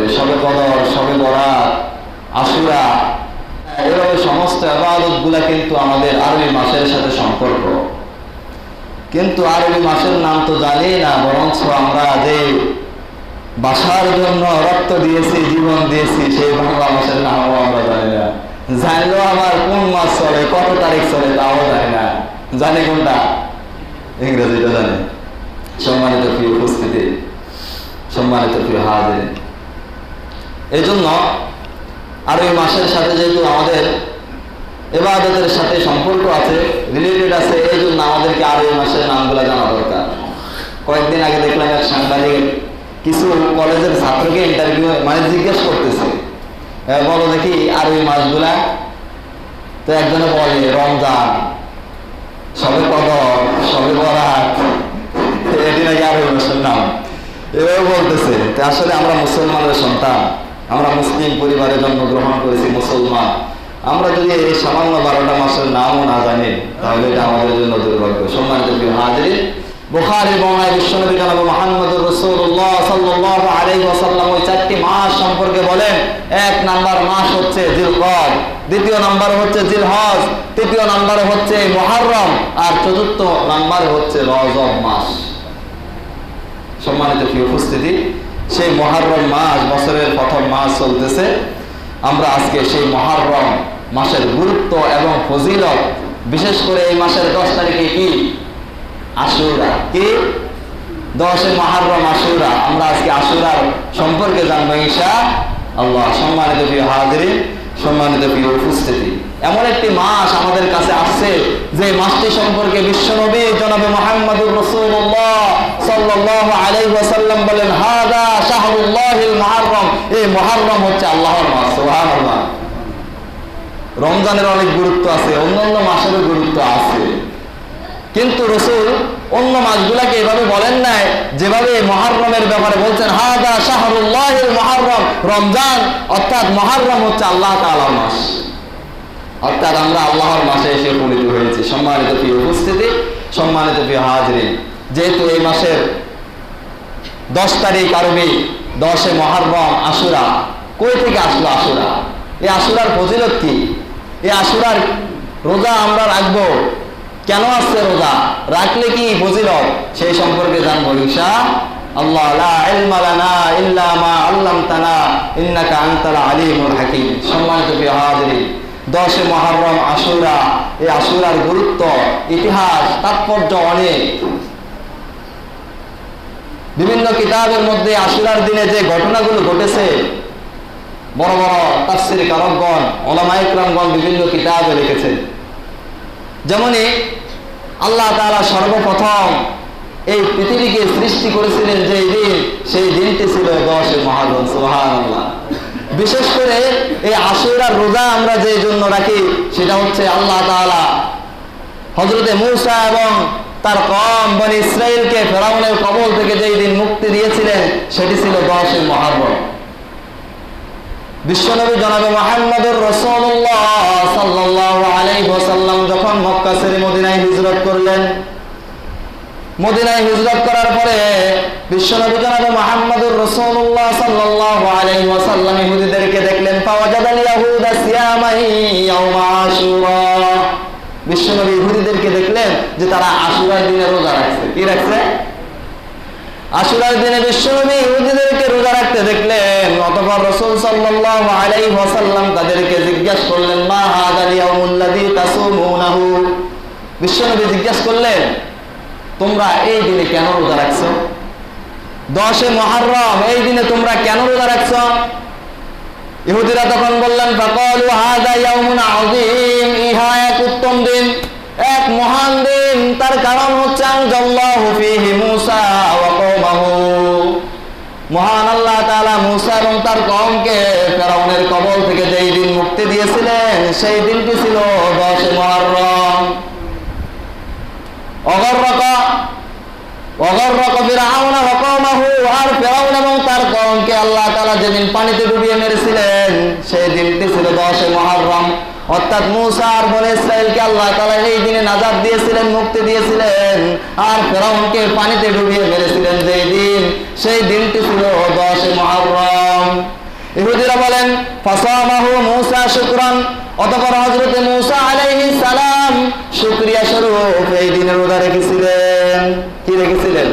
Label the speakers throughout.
Speaker 1: করে সবে কদর, সবে বরাত, আশুরা, এভাবে সমস্ত আবাদতগুলা কিন্তু আমাদের আরবি মাসের সাথে সম্পর্ক। কিন্তু আরবি মাসের নাম তো জানি না, বরঞ্চ আমরা যে বাসার জন্য রক্ত দিয়েছি, জীবন দিয়েছি, সেই বাংলা মাসের নামও আমরা জানি না। জানলেও আমার কোন মাস চলে, কত তারিখ চলে, তাও জানি না। জানি কোনটা? ইংরেজিটা জানি। সম্মানিত প্রিয় উপস্থিতি, সম্মানিত প্রিয় হাজির। এই জন্য আরবি মাসের সাথে যেহেতু আমাদের এবাদতের সাথে সম্পর্ক আছে রিলেটেড আছে এই জন্য আমাদেরকে আরবি মাসের নামগুলো জানা দরকার। কয়েকদিন আগে দেখলাম এক সাংবাদিক কিছু কলেজের ছাত্রকে ইন্টারভিউ মানে জিজ্ঞেস করতেছে। বলো দেখি আরবি মাসগুলা? তো একজনে বলে, রমজান, সবে কদর, সবে বরাত এটি নাকি আরবি মাসের নাম। এভাবে বলতেছে। আসলে আমরা মুসলমানের সন্তান। আমরা মুসলিম পরিবারে জন্মগ্রহণ করেছি মুসলমান। আমরা যদি এই সামান্য বারোটা মাসের নামও না জানি, তাহলে এটা আমাদের জন্য দুর্ভাগ্য। সম্মানিত হাজির বুখারী বর্ণায় বিশ্বনবী জনাব মুহাম্মদুর রাসূলুল্লাহ সাল্লাল্লাহু আলাইহি ওয়াসাল্লাম ওই চারটি মাস সম্পর্কে বলেন। এক নাম্বার মাস হচ্ছে জিলকদ দ্বিতীয় নাম্বার হচ্ছে জিলহজ, তৃতীয় নাম্বার হচ্ছে মহারম আর চতুর্থ নাম্বার হচ্ছে রজব মাস। সম্মানিত প্রিয় উপস্থিতি সেই মহারম মাস, বছরের প্রথম মাস চলতেছে। আমরা আজকে সেই মহারম মাসের গুরুত্ব এবং ফজিলত, বিশেষ করে এই মাসের দশ তারিখে কি? আশুরা। কি? দশে মহারম আশুরা। আমরা আজকে আশুরার সম্পর্কে জানব ঈশা আল্লাহ সম্মানিত প্রিয় হাজির সম্মানিত প্রিয় উপস্থিতি। এমন একটি মাস আমাদের কাছে আসছে যে মাসটি সম্পর্কে বিশ্বনবী জনাবে মোহাম্মদুর রাসূলুল্লাহ সাল্লাল্লাহু আলাইহি ওয়াসাল্লাম বলেন, হাদা রমজানের অনেক গুরুত্ব আছে, অন্যান্য মাসেরও গুরুত্ব আছে। কিন্তু রসুল অন্য মাসগুলাকে এভাবে বলেন নাই, যেভাবে মহারমের ব্যাপারে বলছেন, হাদা শাহরুল্লাহিল মুহররম। রমজান, অর্থাৎ মহারম হচ্ছে আল্লাহ তাআলার মাস। অর্থাৎ আমরা আল্লাহর মাসে এসে উপনীত হয়েছি। সম্মানিত প্রিয় উপস্থিতি, সম্মানিত প্রিয় হাজরিন, যেহেতু এই মাসের দশ তারিখ আরবি দশে মহারম, আশুরা। কই থেকে আসলো আশুরা? এই আশুরার ফজিলত কি? এই আশুরার রোজা আমরা রাখব? কেন আসছে রোজা? রাখলে কি ফজিলত? সেই সম্পর্কে জানব ঈশা আল্লাহ সম্মানিত দশে মহারম, আশুরা। এই আসুরার গুরুত্ব, ইতিহাস, তাৎপর্য অনেক। বিভিন্ন কিতাবের মধ্যে আশুরার দিনে যে ঘটনাগুলো ঘটেছে, বড় বড় তাফসির কারকগণ ওলামাইকরামগণ বিভিন্ন কিতাবে লিখেছেন। যেমনই আল্লাহ তাআলা সর্বপ্রথম এই পৃথিবীকে সৃষ্টি করেছিলেন যে দিন, সেই দিনটি ছিল দশে মহারম, সুবহানাল্লাহ। বিশেষ করে এই আশুরার রোজা আমরা যে জন্য রাখি, সেটা হচ্ছে আল্লাহ তাআলা হজরতে মূসা এবং তার কম বনি ইসরায়েলকে ফেরাউনের কবল থেকে যেই দিন মুক্তি দিয়েছিলেন, সেটি ছিল দশে মহারম। বিশ্বনবী জনাবে মোহাম্মদুর রাসূলুল্লাহ সাল্লাল্লাহু আলাইহি ওয়াসাল্লাম যখন মক্কা ছেড়ে মদিনায় হিজরত করলেন, মদিনায় হিজরত করার পরে বিশ্বনবী জনাবে মুহাম্মদুর রাসূলুল্লাহ সাল্লাল্লাহু আলাইহি ওয়াসাল্লাম ইহুদিদেরকে দেখলেন, ফাওয়াজাদাল ইয়াহুদা সিয়ামাহি ইয়াউমা আশুরা। বিশ্বনবী ইহুদিদেরকে দেখলেন যে তারা আশুরার দিনে রোজা রাখছে। কি রাখছে? আশুরার দিনে বিশ্বনবী ইহুদিদেরকে রোজা রাখতে দেখলেন, অতঃপর রাসূল সাল্লাল্লাহু আলাইহি ওয়াসাল্লাম তাদেরকে জিজ্ঞাসা করলেন, মা হাদাল ইয়াউমুল্লাযী তাসুমুনাহু? বিশ্বনবী জিজ্ঞাসা করলেন, তোমরা এই দিনে কেন রোজা রাখছো? দশে মহারম এই দিনে তোমরা কেন রোজা রাখছো? ইহুদিরা তখন বললেন, ফাকালু হাদা ইয়াউমুন আযীম। ইহা এক উত্তম দিন, এক মহান দিন। তার কারণ হচ্ছে, আনজাল্লাহু ফীহি মূসা ওয়া কওমাহু। মহান আল্লাহ তাআলা মূসা এবং তার কওমকে ফেরাউনের কবল থেকে যেই দিন মুক্তি দিয়েছিলেন, সেই দিনটি ছিল দশে মহারম অগর্রক অগর্রক ফিরাউন ওয়া কওমাহু আর ফিরাউন এবং কওমকে আল্লাহ তাআলা যেদিন পানিতে ডুবিয়ে মেরেছিলেন সেই দিনটি ছিল দশে মুহররম। অর্থাৎ মুসা আর বনে ইসরায়েলকে আল্লাহ তাআলা এই দিনে নাজাত দিয়েছিলেন, মুক্তি দিয়েছিলেন, আর ফেরাউনকে পানিতে ডুবিয়ে মেরেছিলেন যেই দিন, সেই দিনটি ছিল দশে মুহররম। ফাসামাহু মূসা শুকরান অতঃপর হযরত মূসা আলাইহিস সালাম শুকরিয়া স্বরূপ এই দিনে রোজা রেখেছিলেন কি রেখেছিলেন?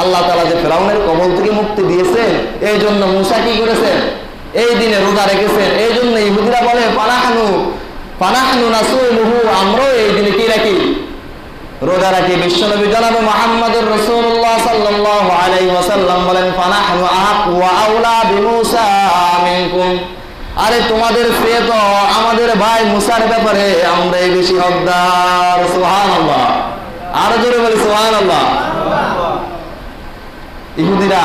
Speaker 1: আল্লাহ তাআলা যে ফেরাউনের কবল থেকে মুক্তি দিয়েছেন, এই জন্য মূসা কি করেছেন? এই দিনে রোজা রেখেছেন। এই জন্য ইহুদিরা বলে পানাহানু পানাহানু নাসুমুহু আমরাও এই দিনে কি রাখি? রোজা রাখি। বিশ্বনবী জনাবে মুহাম্মদুর রাসূলুল্লাহ সাল্লাল্লাহু আলাইহি ওয়াসাল্লাম বলেন, ফানাহনু আহাক ওয়া বিমূসা মিনকুম আরে তোমাদের চেয়ে তো আমাদের ভাই মুসার ব্যাপারে আমরাই বেশি হকদার। সুবহানাল্লাহ। আরও জোরে বলি, সুবহানাল্লাহ ইহুদিরা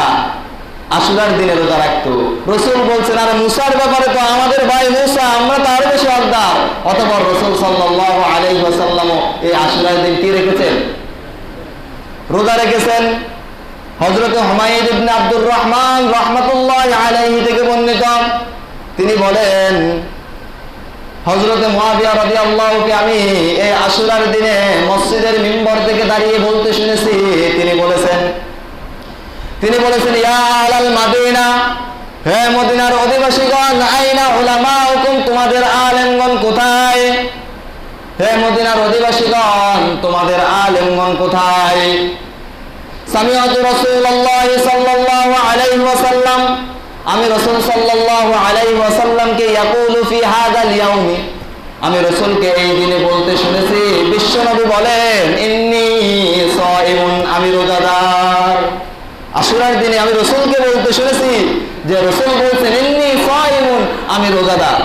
Speaker 1: আশুরার দিনে রোজা রাখতো। রসুল বলছেন, আরে মুসার ব্যাপারে তো আমাদের ভাই মুসা, আমরা তো আরও বেশি হকদার অতপর রসুল সাল্লাল্লাহু আলাইহি ওয়াসাল্লামও এই আশুরার দিন কি রেখেছেন? রোজা রেখেছেন হযরত হুমায়ুন ইবনে আব্দুর রহমান রাহমাতুল্লাহ আলাইহি থেকে বর্ণিত। তিনি বলেন, হযরত মুয়াবিয়া রাদিয়াল্লাহুকে আমি এই আশুরার দিনে মসজিদের মিম্বর থেকে দাঁড়িয়ে বলতে শুনেছি। তিনি তিনি বলেছেন মাদিনা, হে মদিনার অধিবাসীগণ, আইনা উলামা হুকুম তোমাদের আলেমগণ কোথায়? হে মদিনার অধিবাসীগণ, তোমাদের আলেমগণ কোথায়? সাল্লাল্লাহু আলাইহি ওয়াসাল্লাম, আমি রাসূল সাল্লাল্লাহু আলাইহি ওয়াসাল্লামকে ইয়াকুলু ফি হাযাল ইয়াউমি, আমি রাসূলকে এই দিনে বলতে শুনেছি, বিশ্বনবী বলেন, ইন্নী সাইমুন, আমি রোজাদার আশুরার দিনে আমি রসুলকে বলতে শুনেছি যে রসুল বলছেন এমনি সাইমুন আমি রোজাদার।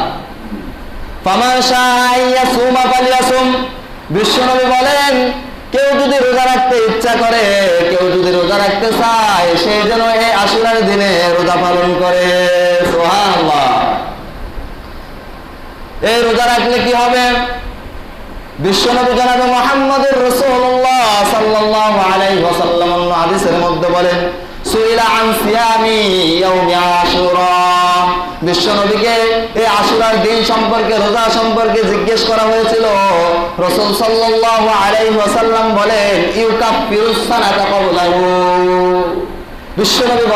Speaker 1: বিশ্বনবী বলেন, কেউ যদি রোজা রাখতে ইচ্ছা করে, কেউ যদি রোজা রাখতে চায় যেন এই আশুরার দিনে রোজা পালন করে। এই রোজা রাখলে কি হবে? বিশ্বনবী জনাবে মুহাম্মদুর আলাইহি ওয়াসাল্লাম অন্য হাদিসের মধ্যে বলেন সুইলা বিশ্বনবীকে এই আশুরার দিন সম্পর্কে, রোজা সম্পর্কে জিজ্ঞেস করা হয়েছিল। বিশ্বনবী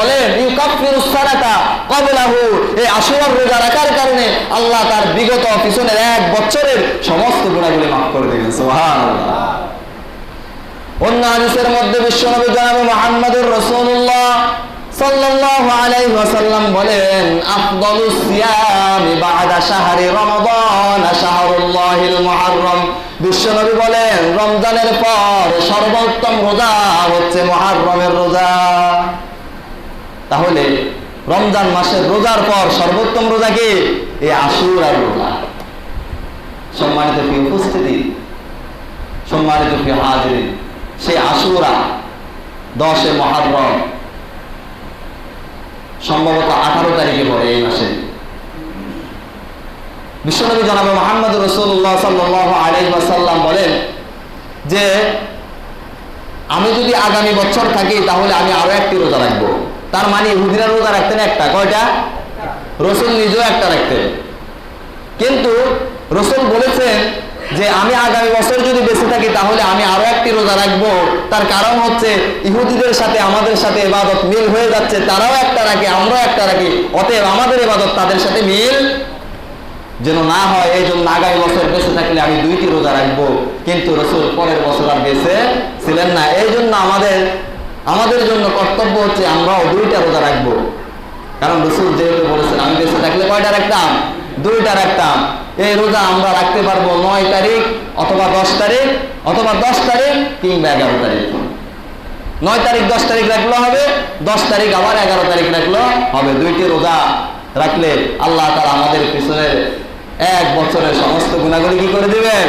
Speaker 1: এই রোজা রাখার কারণে আল্লাহ তার বিগত পিছনের এক বছরের সমস্ত গুণাগুলি মাফ করে দেবেন সুবহানাল্লাহ। অন্য হাদিসের মধ্যে বিশ্বনবী জনাবে মুহাম্মদুর ওয়াসাল্লাম বলেন, রমজানের পর সর্বোত্তম রোজা হচ্ছে মুহররমের রোজা। তাহলে রমজান মাসের রোজার পর সর্বোত্তম রোজা কি? এই আশুরার রোজা। সম্মানিত প্রিয় উপস্থিতি, সম্মানিত প্রিয় হাজিরিন সেই আশুরা দশে মহারম, সম্ভবত আঠারো তারিখে পড়ে এই মাসে। বিশ্বনবী জনাবে মোহাম্মদ রসুল্লাহ সাল্লাহ আলাইসাল্লাম বলেন যে, আমি যদি আগামী বছর থাকি তাহলে আমি আরও একটি রোজা রাখব। তার মানে ইহুদিরা রোজা রাখতেন একটা, কয়টা? রসুল নিজেও একটা রাখতেন। কিন্তু রসুল বলেছেন যে, আমি আগামী বছর যদি বেঁচে থাকি তাহলে আমি আরও একটি রোজা রাখব, তার কারণ হচ্ছে ইহুদিদের সাথে আমাদের সাথে এবাদত মিল হয়ে যাচ্ছে, তারাও একটা রাখে, আমরাও একটা রাখি, অতএব আমাদের এবাদত তাদের সাথে মিল যেন না হয় এই জন্য আগামী বছর বেঁচে থাকলে আমি দুইটি রোজা রাখব। কিন্তু রসুল পরের বছর আর বেঁচে ছিলেন না। এই জন্য আমাদের আমাদের জন্য কর্তব্য হচ্ছে আমরাও দুইটা রোজা রাখব। কারণ রসুল যেহেতু বলেছেন, আমি বেঁচে থাকলে কয়টা রাখতাম? দুইটা রাখতাম। এই রোজা আমরা রাখতে পারব নয় তারিখ অথবা দশ তারিখ, অথবা দশ তারিখ কিংবা এগারো তারিখ। নয় তারিখ, দশ তারিখ রাখলে হবে, দশ তারিখ আবার এগারো তারিখ রাখলে হবে। দুইটি রোজা রাখলে আল্লাহ তারা আমাদের পিছনের এক বছরের সমস্ত গুণাগুলি কি করে দিবেন?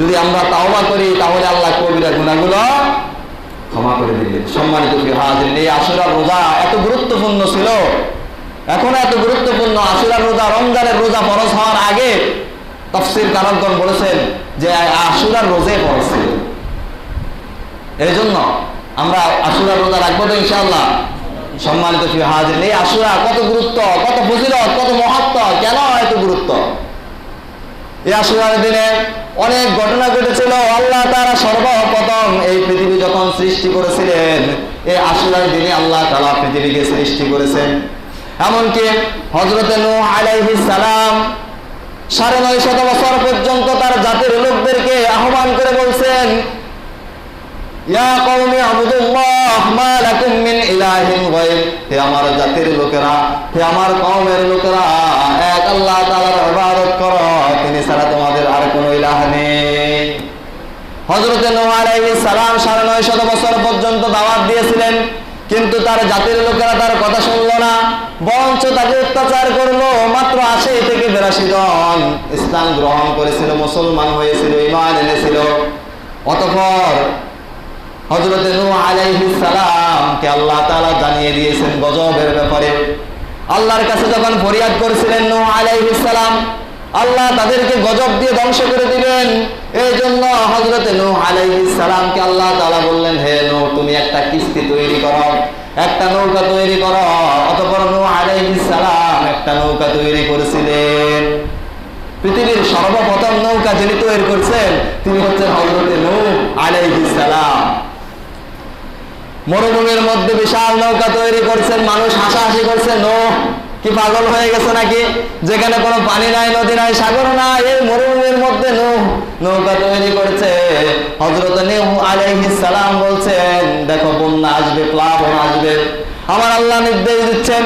Speaker 1: যদি আমরা তাওবা করি, তাহলে আল্লাহ কবিরা গুণাগুলো ক্ষমা করে দিবেন। সম্মানিত হাজির এই আসুরা রোজা এত গুরুত্বপূর্ণ ছিল। এখন এত গুরুত্বপূর্ণ আশুরার রোজা, রমজানের রোজা ফরজ হওয়ার আগে তফসির কারণগণ বলেছেন যে আশুরার রোজে ফরজ ছিল। এই জন্য আমরা আশুরার রোজা রাখব তো ইনশাআল্লাহ। সম্মানিত হাজির এই আশুরা কত গুরুত্ব, কত ফজিলত, কত মহত্ব কেন এত গুরুত্ব? এই আশুরার দিনে অনেক ঘটনা ঘটেছিল, আল্লাহ তারা সর্বপ্রথম এই পৃথিবী যখন সৃষ্টি করেছিলেন, এই আশুরার দিনে আল্লাহ তালা পৃথিবীকে সৃষ্টি করেছেন। এমনকি হজরতে নূহ আলাইহিস সালাম সাড়ে নয় শত বছর পর্যন্ত তার জাতির লোকদেরকে আহ্বান করে বলছেন আমার জাতির লোকেরা, হে আমার কওমের লোকেরা, এক আল্লাহ তাআলার ইবাদত করো, তিনি ছাড়া তোমাদের আর কোনো ইলাহ নেই। হযরতে নূহ আলাইহিস সালাম সাড়ে নয় শত বছর পর্যন্ত দাওয়াত দিয়েছিলেন। কিন্তু তার জাতির লোকেরা তার কথা শুনলো না, বরঞ্চ তাকে অত্যাচার করল, মাত্র আশি থেকে বিরাশি জন। ইসলাম গ্রহণ করেছিল, মুসলমান হয়েছিল, ইমান এনেছিল। অতঃপর হজরত নূহ আলাইহিস সালামকে আল্লাহ তাআলা জানিয়ে দিয়েছেন গজবের ব্যাপারে। আল্লাহর কাছে যখন ফরিয়াদ করেছিলেন নূহ আলাইহিস সালাম আল্লাহ তাদেরকে গজব দিয়ে ধ্বংস করে দিবেন। এই জন্য হজরত আলাইহিস সালামকে আল্লাহ তাআলা বললেন, হে নূহ, তুমি একটা কিস্তি তৈরি করো। একটা নৌকা তৈরি করো। অতঃপর আলাইহিস সালাম একটা নৌকা তৈরি করেছিলেন। পৃথিবীর সর্বপ্রথম নৌকা যিনি তৈরি করছেন, তিনি হচ্ছেন হজরতে আলাইহিস সালাম। মরুভূমির মধ্যে বিশাল নৌকা তৈরি করছেন, মানুষ হাসাহাসি করছে নো কি পাগল হয়ে গেছে নাকি? যেখানে কোনো পানি নাই, নদী নাই, সাগর নাই, এই মরুভূমির মধ্যে নৌ, নৌকা তৈরি করেছে। হজরত আলাইহিস সালাম বলছেন, দেখো, বন্যা আসবে, প্লাবন আসবে। আমার আল্লাহ নির্দেশ দিচ্ছেন,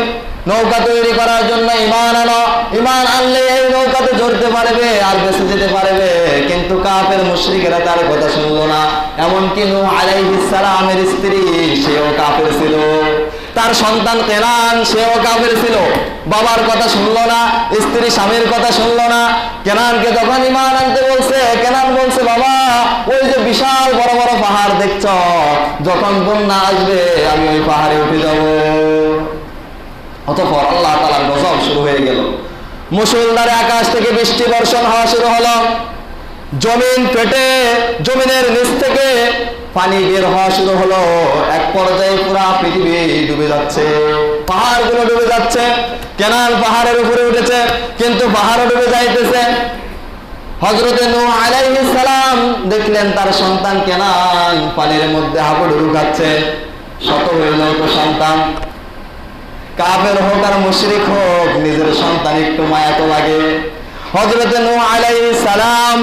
Speaker 1: নৌকা তৈরি করার জন্য ইমান আনো। ইমান আনলে এই নৌকাতে চড়তে পারবে, আর বেঁচে যেতে পারবে। কিন্তু কাপের মুশরিকেরা তার কথা শুনলো না। এমনকি নূহ আলাইহিস সালামের স্ত্রী, সেও কাফের ছিল। তার সন্তান কেনান সেও কাফের ছিল। বাবার কথা শুনলো না, স্ত্রী স্বামীর কথা শুনলো না। কেনানকে যখন ইমান আনতে বলছে কেনান বলছে, বাবা, ওই যে বিশাল বড় বড় পাহাড় দেখছ, যখন বন্যা আসবে, আমি ওই পাহাড়ে উঠে যাব। অতঃপর আল্লাহ তালার গজব শুরু হয়ে গেল। মুসলদারে আকাশ থেকে বৃষ্টি বর্ষণ হওয়া শুরু হলো। জমিন পেটে জমিনের নিচ থেকে পানি বের হওয়া শুরু হলো। এক পর্যায়ে পুরা পৃথিবী ডুবে যাচ্ছে। পাহাড়গুলো ডুবে যাচ্ছে। কেনাল পাহাড়ের উপরে উঠেছে, কিন্তু পাহাড়ও ডুবে যাইতেছে। হজরতে নূহ আলাইহিস সালাম দেখলেন তার সন্তান কেনান পানির মধ্যে হাবুডুবু খাচ্ছে শত হইল তো সন্তান। কাফের হোক আর মুশরিক হোক, নিজের সন্তান একটু মায়া লাগে। হজরতে নূহ আলাইহিস সালাম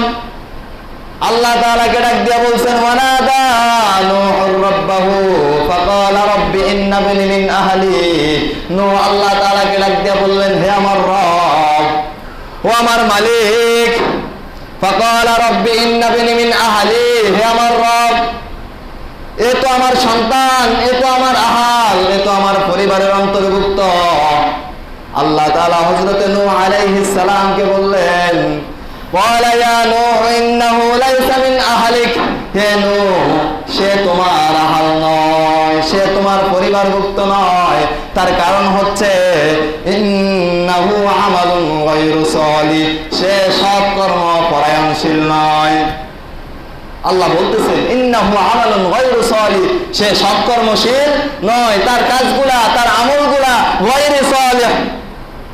Speaker 1: আল্লাহ তাআলাকে ডাক দিয়া বলছেন, ওয়ানাদা নূহ রাব্বাহু ফাকালা রাব্বি ইন্না বনি মিন আহলি। নূহ আল্লাহ তাআলাকে ডাক দিয়া বললেন, হে আমার রব, ও আমার মালিক, ফাকালা রাব্বি ইন্না বনি মিন আহলি, হে আমার রব, এ তো আমার সন্তান, এ তো আমার আহাল, এ তো আমার পরিবারের অন্তর্ভুক্ত। আল্লাহ তাআলা হযরতে নূহ আলাইহিস সালামকে বললেন قال يا نوح إنه ليس من أهلك হে নূহ সে তোমার আহাল নয় সে তোমার পরিবারভুক্ত নয় তার কারণ হচ্ছে ইন্নাহু আমালুন গায়রু সালিহ সে সৎ কর্ম পরায়ণশীল নয় আল্লাহ বলতেছেন ইন্নাহু আমালুন গায়রু সালিহ সে সৎকর্মশীল নয় তার কাজগুলা তার আমলগুলা গায়রু সালিহ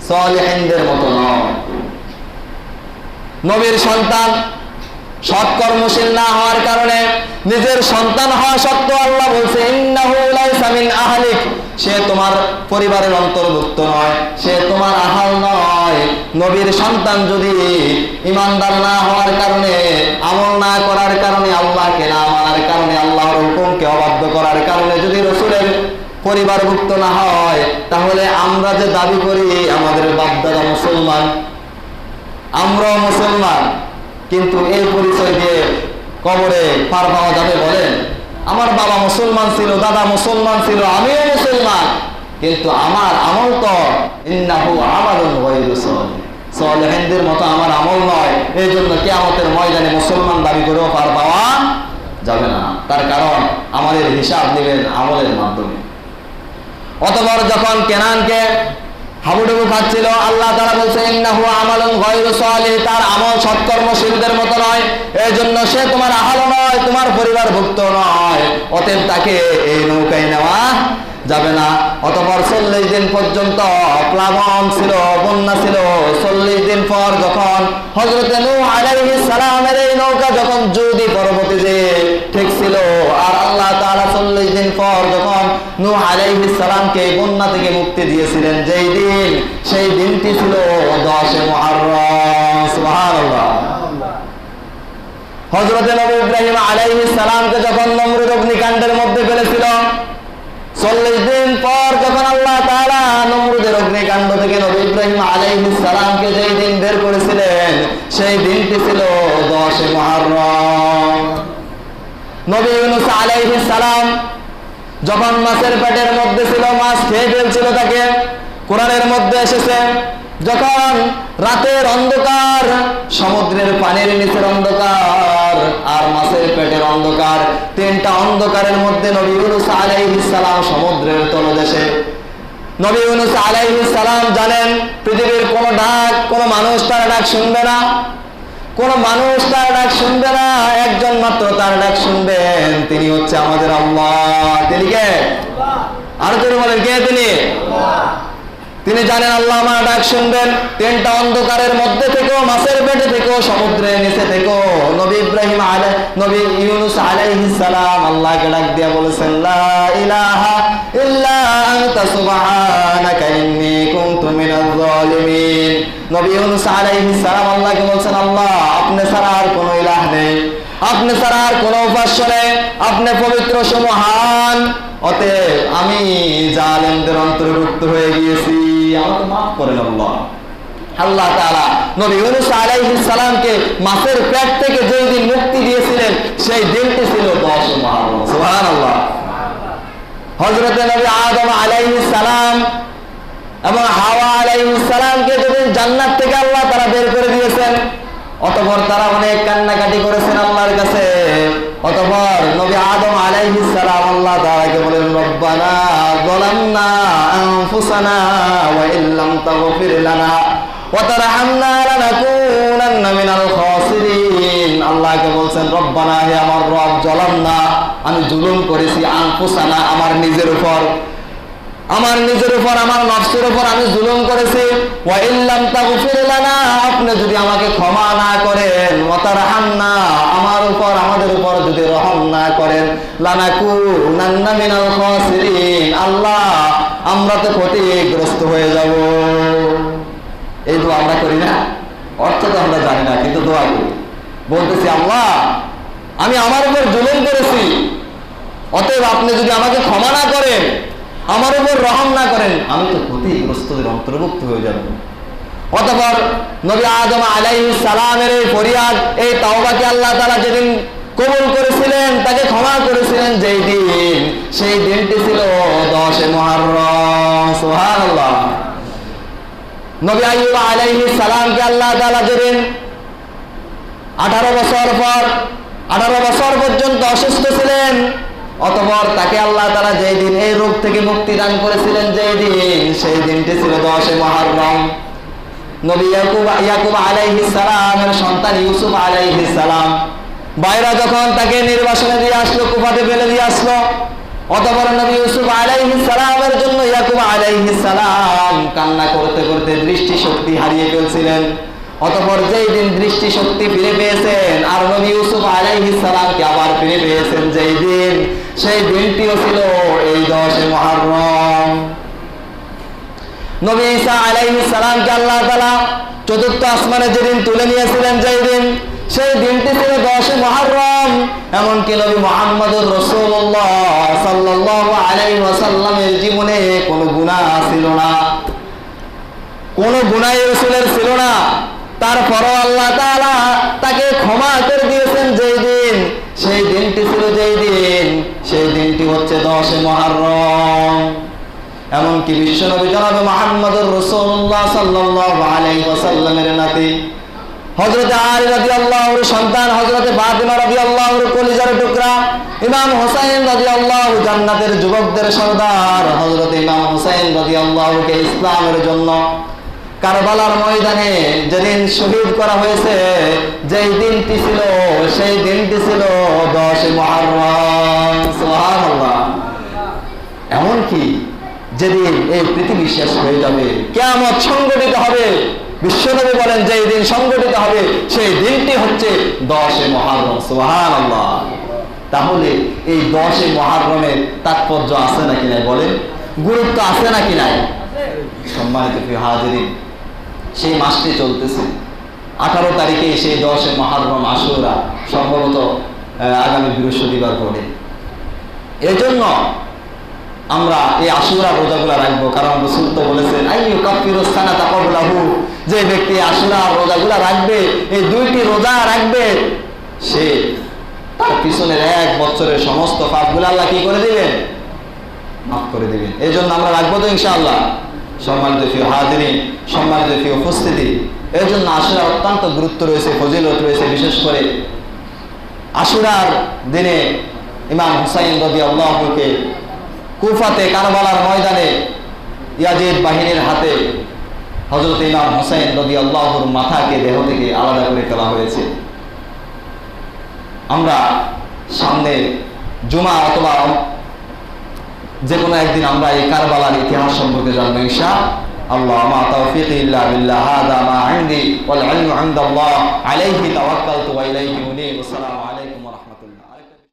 Speaker 1: সালিহিনদের মতো নয় নবীর সন্তান সৎকর্মশীল না হওয়ার কারণে নিজের সন্তান হওয়া সত্ত্বেও আল্লাহ বলছে আহলিক। সে তোমার পরিবারের অন্তর্ভুক্ত নয়, সে তোমার আহাল নয়। নবীর সন্তান যদি ইমানদার না হওয়ার কারণে, আমল না করার কারণে, আল্লাহকে না মানার কারণে, আল্লাহর হুকুমকে অবাধ্য করার কারণে যদি রসুলের পরিবারভুক্ত না হয়, তাহলে আমরা যে দাবি করি, আমাদের বাপদাদা মুসলমান আমরাও মুসলমান, কিন্তু এই পরিচয় দিয়ে কবরে পার পাওয়া যাবে বলেন। আমার বাবা মুসলমান ছিল, দাদা মুসলমান ছিল, আমিও মুসলমান, কিন্তু আমার আমল তো ইন্নাহু আমারুন গায়রু সালিহ। সালেহিনদের মতো আমার আমল নয় এই জন্য কিয়ামতের ময়দানে মুসলমান দাবি করেও পার পাওয়া যাবে না। তার কারণ আমাদের হিসাব নেবেন আমলের মাধ্যমে। অতবার যখন কেনানকে হাবুডুবু খাচ্ছিল। আল্লাহ তারা বলছে আমালুন গায়রু তার আমল সৎকর্মশীলদের মতো নয়। এই জন্য সে তোমার আহাল নয়, তোমার পরিবারভুক্ত নয়। অতএব তাকে এই নৌকায় নেওয়া যাবে না। অতপর চল্লিশ দিন পর্যন্ত প্লাবন ছিল, বন্যা ছিল। চল্লিশ দিন পর যখন হজরত সালামের এই নৌকা যখন জুদি পরবর্তী যে ঠিক ছিল, আর আল্লাহ তারা চল্লিশ দিন পর যখন নূহ আলাইহিস সালামকে বন্যা থেকে মুক্তি দিয়েছিলেন। যেই দিন, সেই দিনটি ছিল দশে মুহররম। সুবহানাল্লাহ। হযরতে নবী ইব্রাহিম আলাইহিস সালামকে যখন নমরুদ অগ্নিকাণ্ডের মধ্যে ফেলেছিল, চল্লিশ দিন পর যখন আল্লাহ তাআলা নমরুদের অগ্নিকাণ্ড থেকে নবী ইব্রাহিম আলাইহিস সালামকে যেই দিন বের করেছিলেন, সেই দিনটি ছিল দশে মুহররম। নবী ইউনুস আলাইহিস সালাম যখন মাছের পেটের মধ্যে ছিল মাছ খেয়ে ফেলছিল তাকে কোরআনের মধ্যে এসেছে, যখন রাতের অন্ধকার, সমুদ্রের পানির নিচের অন্ধকার, আর মাছের পেটের অন্ধকার, তিনটা অন্ধকারের মধ্যে নবী ইউনুস সালাম সমুদ্রের তলদেশে। নবী ইউনুস সালাম জানেন, পৃথিবীর কোন ডাক, কোন মানুষ তার ডাক শুনবে না। কোন মানুষ তার ডাক শুনবে না, একজন মাত্র তার ডাক শুনবেন, তিনি হচ্ছে আমাদের আল্লাহ। বলেন কে তিনি? তিনি জানেন আল্লাহ আমার ডাক শুনবেন, তিনটা অন্ধকারের মধ্যে থেকেও, মাছের পেটে থেকেও, সমুদ্রের নিচে থেকেও। নবী ইব্রাহিম আলাই, নবী ইউনুস আলাইহিস আল্লাহকে ডাক দিয়া বলেছেন, লা ইলাহা ইল্লা আনতা, সুবহানাকা কুনতু জালিমিন নবী ইউনুস আল্লাহকে বলছেন, আল্লাহ, আপনি ছাড়া আর কোনো ইলাহ নেই। আপনি ছাড়া আর কোনো উপাস্য নেই। আপনি পবিত্র সমহান। অতএব আমি জালেমদের অন্তর্ভুক্ত হয়ে গিয়েছি। আমাকে মাফ করেন আল্লাহ। আল্লাহ নবী ইউনুস আলাইহিস সালামকে মাছের পেট থেকে দিন মুক্তি দিয়েছিলেন, সেই দিনটি ছিল 10 মুহররম সুবহানাল্লাহ। হযরতে নবী আদম আলাইহিস সালাম এবং হাওয়া আলাইহিস সালামকে যেদিন জান্নাত থেকে আল্লাহ তারা বের করে দিয়েছেন অতঃপর তারা অনেক কান্নাকাটি করেছেন আল্লাহর কাছে। অতপর নবী আদম আলাইহিস সালাম আল্লাহ তাআলাকে বলেন, রব্বানা যালামনা আনফুসানা ওয়া ইল্লাম তাগফির লানা ওয়া তারহামনা লানাকুনান্না মিনাল খাসিরিন। আল্লাহকে বলছেন, রব্বানা হে আমার রব জালামনা আমি জুলুম করেছি আনফুসানা, আমার নিজের উপর। আমার নিজের উপর, আমার নফসের উপর আমি জুলুম করেছি। আপনি যদি আমাকে ক্ষমা না করেন তারহামনা আমার উপর, আমাদের উপর যদি রহম না করেন আল্লাহ, আমরা তো ক্ষতিগ্রস্ত হয়ে যাব। এই দোয়া আমরা করি না। অর্থ তো আমরা জানি না, কিন্তু দোয়া করি। বলতেছি, আল্লাহ, আমি আমার উপর জুলুম করেছি। অতএব আপনি যদি আমাকে ক্ষমা না করেন আমার উপর রহম না করেন, আমি তো ক্ষতিগ্রস্তদের অন্তর্ভুক্ত হয়ে যাব। অতপর নবী আদম আলাইহিস সালামের এই ফরিয়াদ, এই তাওবাকে আল্লাহ তাআলা যেদিন কবুল করেছিলেন, তাকে ক্ষমা করেছিলেন, যেই দিন, সেই দিনটি ছিল দশে মুহররম। সুবহানাল্লাহ। নবী আইয়ুব আলাইহিস সালামকে আল্লাহ তাআলা যেদিন আঠারো বছর পর, আঠারো বছর পর্যন্ত অসুস্থ ছিলেন অতপর তাকে আল্লাহ তারা যেই দিন এই রোগ থেকে মুক্তি দান করেছিলেন, যেই দিন, সেই দিনটি ছিল দশে মহারম। নবী ইয়াকুব ইয়াকুব আলাইহিস সালামের সন্তান ইউসুফ আলাইহিস সালাম। বাইরা যখন তাকে নির্বাসনে দিয়ে আসলো, কুফাতে ফেলে দিয়ে আসলো, অতপর নবী ইউসুফ আলাইহিস সালামের জন্য ইয়াকুব আলাইহিস সালাম কান্না করতে করতে দৃষ্টি শক্তি হারিয়ে ফেলছিলেন। অতপর যেই দিন দৃষ্টি শক্তি ফিরে পেয়েছেন, আর নবী ইউসুফ আলাইহিস সালামকে আবার ফিরে পেয়েছেন যেই দিন, সেই দিনটিও ছিল এই দশে মহারম। নবী ঈসা আলাইহিস সালামকে আল্লাহ তাআলা চতুর্থ আসমানে যেদিন তুলে নিয়েছিলেন যেই দিন, সেই দিনটি ছিল দশে মহারম। এমনকি নবী মোহাম্মদুর রসুল্লাহ সাল্লাল্লাহু আলাইহি ওয়াসাল্লামের জীবনে কোনো গুনাহ ছিল না। কোন গুনাই রসুলের ছিল না। তারপরও আল্লাহ তাআলা তাকে ক্ষমা করে দিয়েছেন যেই দিন। সেই দিনটি ছিল যেই দিন। সেই দিনটি হচ্ছে দশে মহারম এমনকি বিশ্বনবী জনাবে মোহাম্মদুর রসুল্লাহ সাল্লাল্লাহু আলাইহি ওয়াসাল্লামের নাতি হযরত আলী রাদিয়াল্লাহুর সন্তান হযরত ফাতিমা রাদিয়াল্লাহুর কলিজার টুকরা, ইমাম হোসেন রাদিয়াল্লাহু জান্নাতের যুবকদের সর্দার হযরত ইমাম হোসেন রাদিয়াল্লাহুকে ইসলামের জন্য কারবালার ময়দানে যেদিন শহীদ করা হয়েছে, যেই দিনটি ছিল, সেই দিনটি ছিল দশ সুবহানাল্লাহ। এমনকি যেদিন এই পৃথিবী শেষ হয়ে যাবে কেমন সংগঠিত হবে। বিশ্বনবী বলেন যে দিন সংগঠিত হবে, সেই দিনটি হচ্ছে দশে মহারম সুবহানাল্লাহ। তাহলে এই দশে মহারমের তাৎপর্য আছে নাকি নাই বলেন? গুরুত্ব আছে নাকি নাই? সম্মানিত হাজিরিন সেই মাসটি চলতেছে। আঠারো তারিখে সেই দশে মহারম আশুরা, সম্ভবত আগামী বৃহস্পতিবার পরে এজন্য আমরা এই আশুরা রোজাগুলা রাখব, কারণ রসুল তো বলেছেন আইয়ু তাকাবুলাহু যে ব্যক্তি আশুরা রোজাগুলা রাখবে, এই দুইটি রোজা রাখবে, সে তার পিছনের এক বছরের সমস্ত পাপগুলো আল্লাহ কি করে দিবেন? মাফ করে দিবেন। এই জন্য আমরা রাখব তো ইনশাআল্লাহ। সম্মানিত ফি হাজিরিন, সম্মানিত ফি উপস্থিতি। এই জন্য আশুরা অত্যন্ত গুরুত্ব রয়েছে, ফজিলত রয়েছে, বিশেষ করে আশুরার দিনে ইমাম হুসাইন রবি আল্লাহকে কুফাতে কারবালার ময়দানে ইয়াজিদ বাহিনীর হাতে হজরত ইমাম হুসাইন রবি আল্লাহর মাথাকে দেহ থেকে আলাদা করে ফেলা হয়েছে। আমরা সামনে জুমা অথবা যে কোনো একদিন আমরা এই কারবালার ইতিহাস সম্পর্কে জানব ঈশা আল্লাহ। মা তাওফিক ইল্লা বিল্লাহ, হাদা মা ইনদি ওয়াল ইলমু ইনদাল্লাহ আলাইহি তাওয়াক্কালতু ওয়া ইলাইহি উনীব। আসসালামু